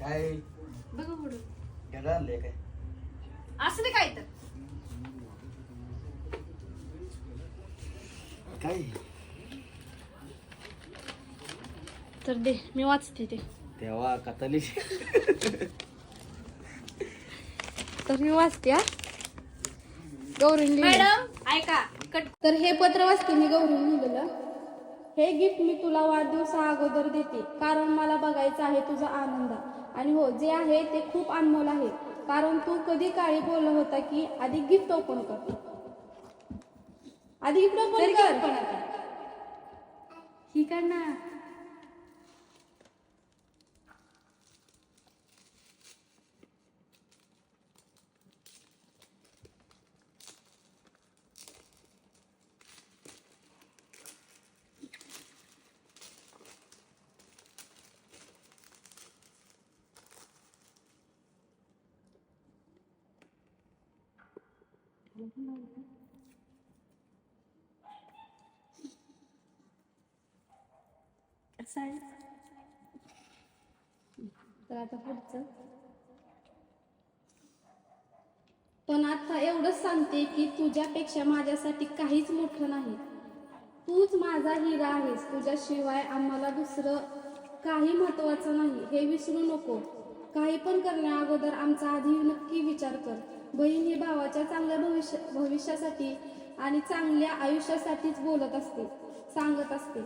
काय? बघा पुढं. आणलंय काय? असं नाही काय तर. काय? तर दे मी वाचते ते. तेव्हा कथाली. तर मी वाचते हा. गौरी मॅडम ऐका. कट तर हे पत्र वाचते मी गौरी लिहिलेलं. हे गिफ्ट मी तुला वाढदिवसा अगोदर देते. कारण मला बघायचं आहे तुझा आनंद. आणि हो जे आहे ते खूप अनमोल आहे. कारण तू कधी काळी बोलला होता की आधी गिफ्ट ओपन कर. आधी गिफ्ट ओपन कर. ही कर ना. आहे. तर आता पुढचं. पण आता एवढंच सांगते की तुझ्यापेक्षा माझ्यासाठी काहीच मोठं नाही. तूच माझा हिरा आहेस. तुझ्याशिवाय आम्हाला दुसरं काही महत्वाचं नाही. हे विसरू नको. काही पण करण्या अगोदर आमचा आधी नक्की विचार कर. बहीण ही भावाच्या चांगल्या भविष्य भविष्यासाठी आणि चांगल्या आयुष्यासाठीच बोलत असते सांगत असते.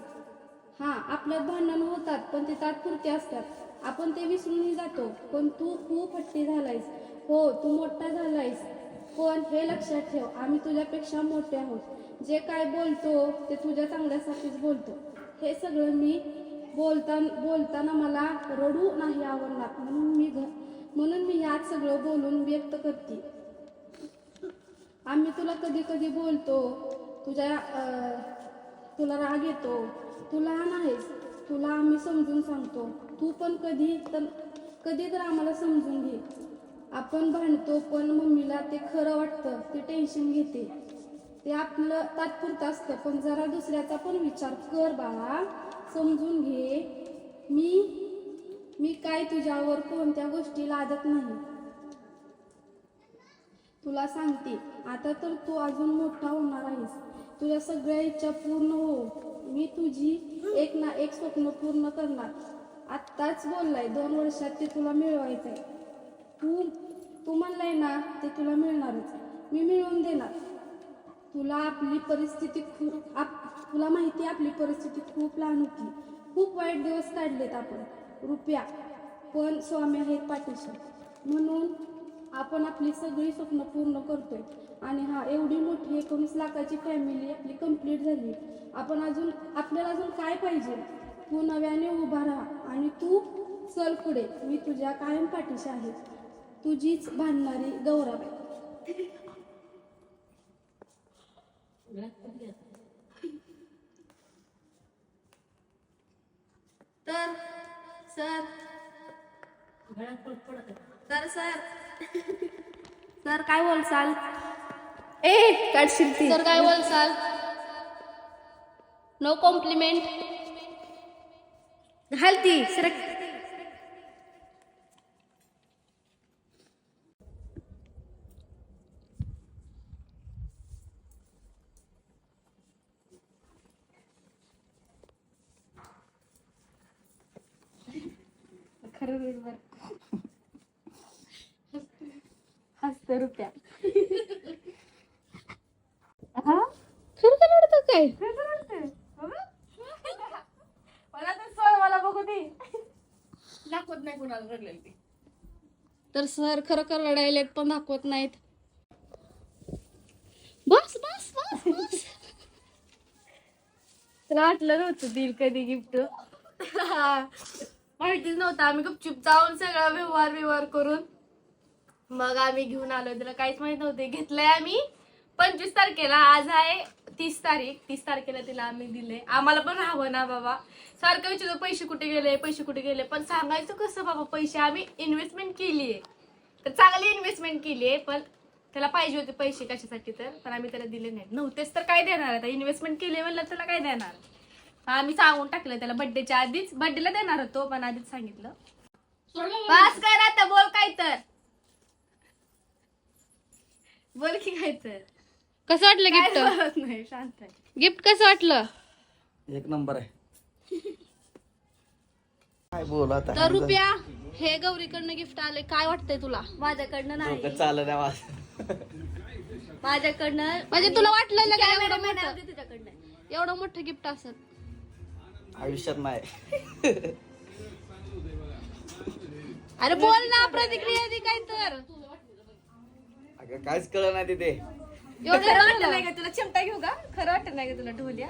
हा आपल्यात भांडणं होतात पण ते तात्पुरते असतात. आपण ते विसरूनही जातो पण तू खूप हट्टी झालायस हो तू मोठा झालायस. पण हे लक्षात ठेव आम्ही तुझ्यापेक्षा मोठे आहोत. जे काय बोलतो ते तुझ्या चांगल्यासाठीच बोलतो. हे सगळं मी बोलता बोलताना मला रडू नाही आवडणार. म्हणून मी घ म्हणून मी यात सगळं बोलून व्यक्त करते. आम्ही तुला कधी कधी बोलतो तुझ्या तुला राग येतो तू लहान आहेस तुला आम्ही समजून सांगतो. तू पण कधी तर कधी तर आम्हाला समजून घे. आपण भांडतो पण मम्मीला ते खरं वाटतं ते टेन्शन घेते. ते आपलं तात्पुरतं असतं पण जरा दुसऱ्याचा पण विचार कर बाळा. समजून घे. मी मी काय तुझ्यावर कोणत्या गोष्टी लादत नाही. तुला सांगते आता तर तू अजून मोठा होणार आहेस. तुझ्या सगळ्या इच्छा पूर्ण हो. मी तुझी एक ना एक स्वप्न पूर्ण करणार. आत्ताच बोललाय दोन वर्षात ते तुला मिळवायचंय तू तू म्हणलाय ना ते तुला मिळणारच मी मिळवून देणार. तुला आपली परिस्थिती खूप आप तुला माहिती आहे आपली परिस्थिती खूप लहान होती. खूप वाईट दिवस काढलेत आपण. रुपया. पण स्वामी आहेत पाठीशी. म्हणून आपण आपली सगळी स्वप्न पूर्ण करतो आणि हा एवढी मोठी एकोणीस लाखाची फॅमिली आपली कंप्लीट झाली. आपण अजून आपल्याला अजून काय पाहिजे? तू नव्याने उभा राहा आणि तू चल पुढे. मी तुझ्या कायम पाठीशी आहे. तुझीच बांधणारी गौरव तर सर सर. काय बोलसाल ए काढशील ती. सर काय बोलसाल नो कॉम्प्लिमेंट घाल ती. सरक रुपया. हा? खरं का रडतं काय मला तर सोड मला बघू दे. दाखवत नाही कोणाला रडलेली ती. तर सर खरं खरं रडायलेत पण दाखवत नाहीत. बस बस बस बस. तुला वाटलं नव्हतं दिल कधी गिफ्ट? माहितीच नव्हतं आम्ही गुपचूप जाऊन सगळा व्यवहार व्यवहार करून मग आम्ही घेऊन आलो. तिला काहीच माहीत नव्हते. घेतलंय आम्ही. पंचवीस तारखेला. आज आहे तीस तारीख. तीस तारखेला तिला आम्ही दिले आम्हाला पण राहावं ना बाबा. सारखं विचारतो पैसे कुठे गेले? पैसे कुठे गेले? पण सांगायचं कसं बाबा पैसे आम्ही इन्व्हेस्टमेंट केली आहे तर चांगली इन्व्हेस्टमेंट केली आहे पण त्याला पाहिजे होते पैसे कशासाठी तर. पण आम्ही त्याला दिले नाहीत. नव्हतेच तर काय देणार? आता इन्व्हेस्टमेंट केली म्हणलं त्याला काय देणार? आम्ही सांगून टाकलं त्याला बर्थडेच्या आधीच. बर्थडेला देणार होतो पण आधीच सांगितलं. बस कर आता बोल काय तर. बोल की काय तर कसं वाटलं काय गिफ्ट बोलत नाही शांत आहे. गिफ्ट कसं वाटलं? एक नंबर आहे. काय बोल आता? तर रुपया हे गौरीकडनं गिफ्ट आले काय वाटतंय तुला? माझ्याकडनं डोकं नाही चाललं नाही माझं. माझ्याकडनं म्हणजे तुला वाटलं का एवढं कॅमेरामॅन मोठं? होते तुझ्याकडनं. एवढं मोठं गिफ्ट असत आयुष्यात नाही. अरे बोल ना प्रतिक्रिया दे काय तर काहीच कळलं नाही तिथे. एवढं खरं वाटत नाही का? तुला चिमटा घेऊ का? खरं वाटत नाही का तुला ढोलिया?